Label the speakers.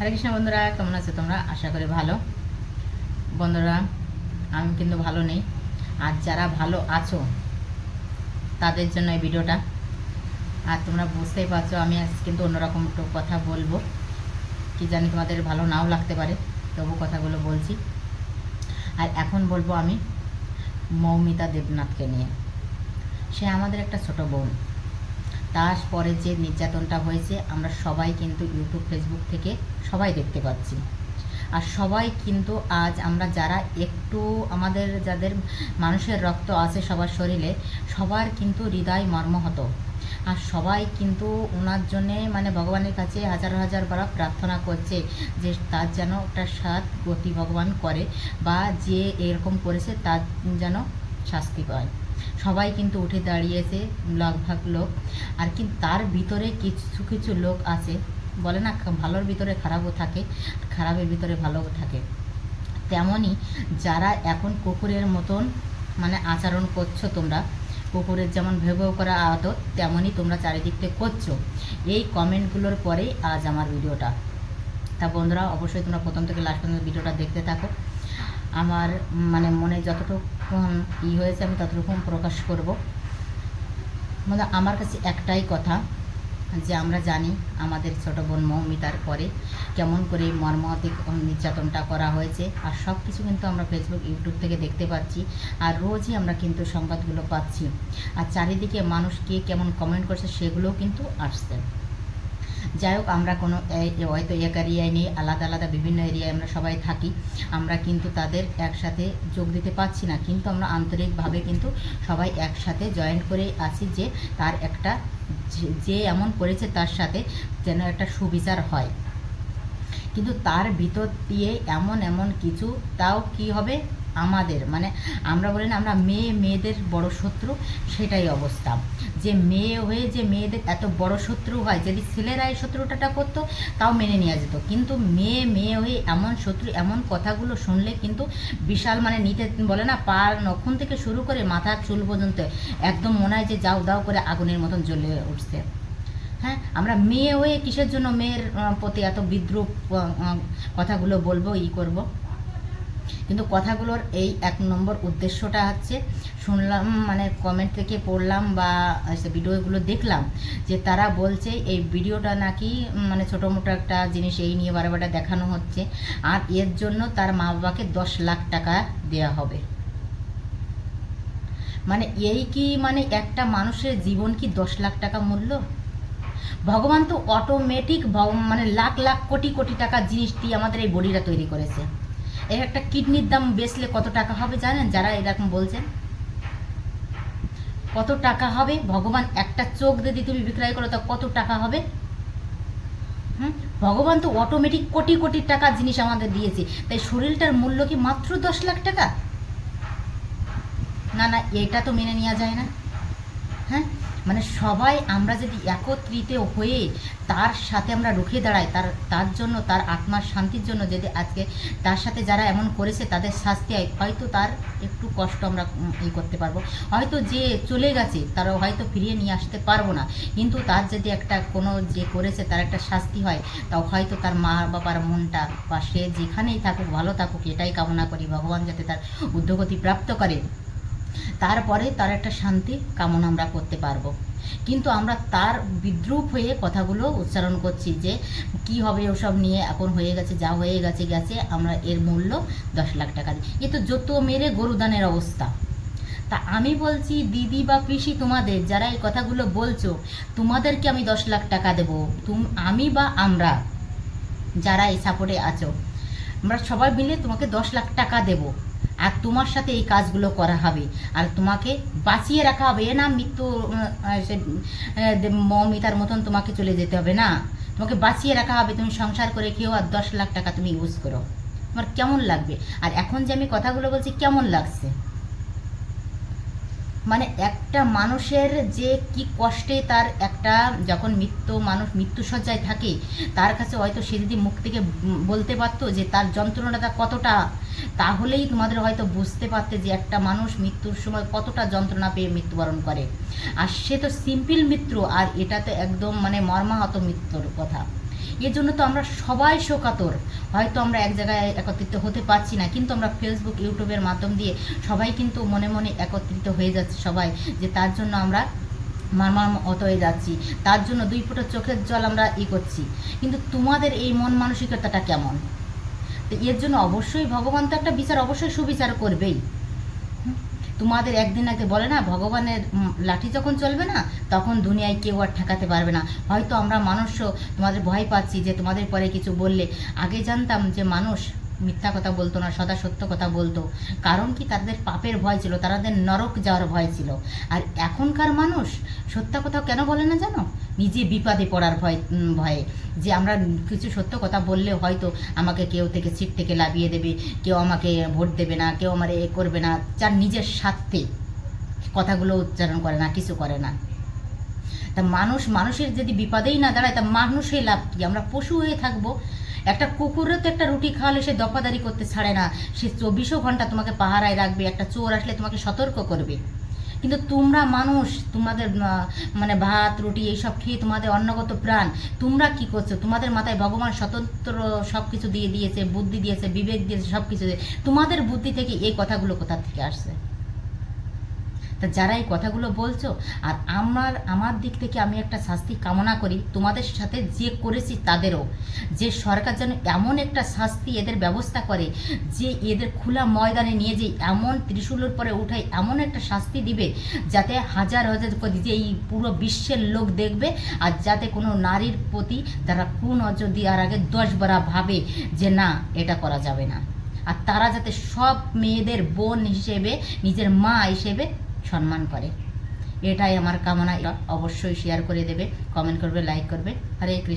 Speaker 1: হরে কৃষ্ণ বন্ধুরা, কেমন আছো তোমরা? আশা করি ভালো। বন্ধুরা, আমি কিন্তু ভালো নেই। আর যারা ভালো আছো, তাদের জন্য এই ভিডিওটা। আর তোমরা বুঝতেই পারছ, আমি আজ কিন্তু অন্যরকম একটু কথা বলব। কি জানি তোমাদের ভালো নাও লাগতে পারে তবু কথাগুলো বলছি। আর এখন বলব আমি মৌমিতা দেবনাথকে নিয়ে। সে আমাদের একটা ছোট বোন। তারপরে যে নির্যাতনটা হয়েছে, আমরা সবাই কিন্তু ইউটিউব, ফেসবুক থেকে সবাই দেখতে পাচ্ছি। আর সবাই কিন্তু আজ আমরা যারা একটু আমাদের যাদের মানুষের রক্ত আছে সবার শরীরে, সবার কিন্তু হৃদয় মর্মহত। আর সবাই কিন্তু ওনার জন্যে মানে ভগবানের কাছে হাজার হাজার বার প্রার্থনা করছে যে তার যেন একটা সাত গতি ভগবান করে বা যে এরকম করেছে তার যেন শাস্তি পায়। সবাই কিন্তু উঠে দাঁড়িয়েছে, লগভাগ লোক। আর কিন্তু তার ভিতরে কিছু কিছু লোক আছে। বলে না ভালোর ভিতরে খারাপও থাকে, খারাপের ভিতরে ভালোও থাকে। তেমনই যারা এখন কুকুরের মতন মানে আচরণ করছ তোমরা, কুকুরের যেমন ভেবেও করা আদত তেমনই তোমরা চারিদিকতে করছ। এই কমেন্টগুলোর পরেই আজ আমার ভিডিওটা। তা বন্ধুরা, অবশ্যই তোমরা প্রথম থেকে লাস্ট পর্যন্ত ভিডিওটা দেখতে থাকো। আমার মানে মনে যতটুকু ই হয়েছে, আমি ততটুকু প্রকাশ করব। মানে আমার কাছে একটাই কথা, যে আমরা জানি আমাদের ছোট বোন মৌমিতার পরে কেমন করে মর্মান্তিক নির্যাতনটা করা হয়েছে, আর সব কিছু কিন্তু আমরা ফেসবুক ইউটিউব থেকে দেখতে পাচ্ছি, আর রোজই আমরা কিন্তু সংবাদগুলো পাচ্ছি। আর চারিদিকে মানুষ কে কেমন কমেন্ট করছে, সেগুলোও কিন্তু আসছে। যাই হোক, আমরা কোনো হয়তো এক এরিয়ায় নেই, আলাদা আলাদা বিভিন্ন এরিয়ায় আমরা সবাই থাকি। আমরা কিন্তু তাদের একসাথে যোগ দিতে পারছি না, কিন্তু আমরা আন্তরিকভাবে কিন্তু সবাই একসাথে জয়েন করে আছি যে তার একটা যে এমন করেছে তার সাথে যেন একটা সুবিচার হয়। কিন্তু তার ভিতর দিয়ে এমন এমন কিছু, তাও কি হবে? আমাদের মানে আমরা বলি না, আমরা মেয়ে, মেয়েদের বড় শত্রু, সেটাই অবস্থা। যে মেয়ে হয়ে যে মেয়েদের এত বড় শত্রু হয়, যদি ছেলেরা এই শত্রুতাটা করতো, তাও মেনে নেওয়া যেত। কিন্তু মেয়ে মেয়ে হয়ে এমন শত্রু, এমন কথাগুলো শুনলে কিন্তু বিশাল মানে নিতে বলে না পার নখন থেকে শুরু করে মাথার চুল পর্যন্ত একদম মনে হয় যে যাও দাও করে আগুনের মতন জ্বলে উঠছে। হ্যাঁ আমরা মেয়ে হয়ে কিসের জন্য মেয়ের প্রতি এত বিদ্রুপ কথাগুলো বলব, ই করব? কিন্তু কথাগুলোর এই এক নম্বর উদ্দেশ্যটা হচ্ছে, শুনলাম মানে কমেন্ট থেকে পড়লাম বা ভিডিওগুলো দেখলাম যে তারা বলছে এই ভিডিওটা নাকি মানে ছোটো মোটো একটা জিনিস এই নিয়ে বারে বারে দেখানো হচ্ছে আর এর জন্য তার মা বাবাকে দশ লাখ টাকা দেওয়া হবে। মানে এই কি মানে একটা মানুষের জীবন কি দশ লাখ টাকা মূল্য? ভগবান তো অটোমেটিক মানে লাখ লাখ কোটি কোটি টাকা জিনিস দিয়ে আমাদের এই বডিটা তৈরি করেছে। এর একটা কিডনির দাম বেচলে কত টাকা হবে জানেন? যারা এরকম বলছেন। কত টাকা হবে? ভগবান একটা চোখ যদি তুমি বিক্রয় করো, তা কত টাকা হবে? হুম? ভগবান তো অটোমেটিক কোটি কোটি টাকার জিনিস আমাদের দিয়েছে। তাই শরীরটার মূল্য কি মাত্র দশ লাখ টাকা? না না, এটা তো মেনে নেওয়া যায় না। হ্যাঁ? মানে সবাই আমরা যদি একত্রিত হয়ে তার সাথে আমরা রুখে দাঁড়াই, তার তার জন্য, তার আত্মার শান্তির জন্য যদি আজকে তার সাথে যারা এমন করেছে তাদের শাস্তি হয় হয়তো তার একটু কষ্ট আমরা ই করতে পারব। হয়তো যে চলে গেছে তারা হয়তো ফিরিয়ে নিয়ে আসতে পারব না। কিন্তু তার যদি একটা কোনো যে করেছে তার একটা শাস্তি হয়, তাও হয়তো তার মা বাবার মনটা বা সে যেখানেই থাকুক, ভালো থাকুক, এটাই কামনা করি। ভগবান যাতে তার উদ্যোগতি প্রাপ্ত করে। তারপরে তার একটা শান্তি কামনা আমরা করতে পারব। কিন্তু আমরা তার বিদ্রুপ হয়ে কথাগুলো উচ্চারণ করছি যে, কি হবে ওসব নিয়ে? এখন হয়ে গেছে, যা হয়ে গেছে গেছে, আমরা এর মূল্য দশ লাখ টাকা দিই। এ তো যত মেরে গরুদানের অবস্থা। তা আমি বলছি, দিদি বা পিসি তোমাদের, যারা এই কথাগুলো বলছো, তোমাদেরকে আমি দশ লাখ টাকা দেবো। তুম, আমি বা আমরা, যারা এই সাপোর্টে আছো, আমরা সবাই মিলে তোমাকে দশ লাখ টাকা দেব। আর তোমার সাথে এই কাজগুলো করা হবে। আর তোমাকে বাঁচিয়ে রাখা হবে। এ না মৃত্যু আহ, মতন তোমাকে চলে যেতে হবে না। তোমাকে বাঁচিয়ে রাখা হবে। তুমি সংসার করে খেয়েও আর দশ লাখ টাকা তুমি ইউজ করো। তোমার কেমন লাগবে? আর এখন যে আমি কথাগুলো বলছি কেমন লাগছে? মানে একটা মানুষের যে কি কষ্টে তার একটা যখন মৃত্যু মানুষ মৃত্যুসজ্জায় থাকে তার কাছে হয়তো সে যদি মুখ থেকে বলতে পারতো যে তার যন্ত্রণাটা কতটা তাহলেই তোমাদের হয়তো বুঝতে পারতে যে একটা মানুষ মৃত্যুর সময় কতটা যন্ত্রণা পেয়ে মৃত্যুবরণ করে। আর সে তো সিম্পল মৃত্যু, আর এটা তো একদম মানে মর্মাহত মৃত্যুর কথা। এর জন্য তো আমরা সবাই শোকাতর। হয়তো আমরা এক জায়গায় একত্রিত হতে পারছি না, কিন্তু আমরা ফেসবুক ইউটিউবের মাধ্যম দিয়ে সবাই কিন্তু মনে মনে একত্রিত হয়ে যাচ্ছে সবাই, যে তার জন্য আমরা মারমার অত হয়ে যাচ্ছি, তার জন্য দুই ফুটো চোখের জল আমরা ই করছি। কিন্তু তোমাদের এই মন মানসিকতাটা কেমন? তো এর জন্য অবশ্যই ভগবান তো একটা বিচার অবশ্যই সুবিচার করবেই। তোমাদের একদিন আগে বলে না, ভগবানের লাঠি যখন চলবে না, তখন দুনিয়ায় কেউ আর ঠেকাতে পারবে না। হয়তো আমরা মানুষও তোমাদের ভয় পাচ্ছি যে তোমাদের পরে কিছু বললে। আগে জানতাম যে মানুষ মিথ্যা কথা বলতো না, সদা সত্য কথা বলতো। কারণ কি? তাদের পাপের ভয় ছিল, তাদের নরক যাওয়ার ভয় ছিল। আর এখনকার মানুষ সত্য কথা কেন বলে না জানো? নিজে বিপদে পড়ার ভয় ভয়ে। যে আমরা কিছু সত্য কথা বললে হয়তো আমাকে কেউ থেকে সিট থেকে লাভিয়ে দেবে, কেউ আমাকে ভোট দেবে না, কেউ আমার এ করবে না। যার নিজের স্বার্থে কথাগুলো উচ্চারণ করে না, কিছু করে না। তা মানুষ, মানুষের যদি বিপদেই না দাঁড়ায়, তা মানুষের লাভ কি? আমরা পশু হয়ে থাকব। একটা কুকুরও তো একটা রুটি খাওয়ালে সে দফাদারি করতে ছাড়ে না। সে চব্বিশও ঘণ্টা তোমাকে পাহারায় রাখবে, একটা চোর আসলে তোমাকে সতর্ক করবে। কিন্তু তোমরা মানুষ, তোমাদের মানে ভাত, রুটি এইসব খেয়ে তোমাদের অন্নগত প্রাণ, তোমরা কি করছ? তোমাদের মাথায় ভগবান স্বতন্ত্র সব কিছু দিয়ে দিয়েছে, বুদ্ধি দিয়েছে, বিবেক দিয়েছে সব কিছু দিয়ে। তোমাদের বুদ্ধি থেকে এই কথাগুলো কোথা থেকে আসছে? তা যারা এই কথাগুলো বলছো, আর আমার আমার দিক থেকে আমি একটা শাস্তি কামনা করি, তোমাদের সাথে যে করেছি তাদেরও। যে সরকার যেন এমন একটা শাস্তি এদের ব্যবস্থা করে, যে এদের খোলা ময়দানে নিয়ে যে এমন ত্রিশূলের পরে উঠাই এমন একটা শাস্তি দিবে, যাতে হাজার হাজার করে যে এই পুরো বিশ্বের লোক দেখবে, আর যাতে কোনো নারীর প্রতি তারা কোন নজর দেওয়ার আগে দশ বারা ভাবে যে না, এটা করা যাবে না। আর তারা যাতে সব মেয়েদের বোন হিসেবে, নিজের মা হিসেবে সম্মান করে। এটাই আমার কামনা। অবশ্যই শেয়ার করে দেবে কমেন্ট করবে লাইক করবে। হরে কৃষ্ণ।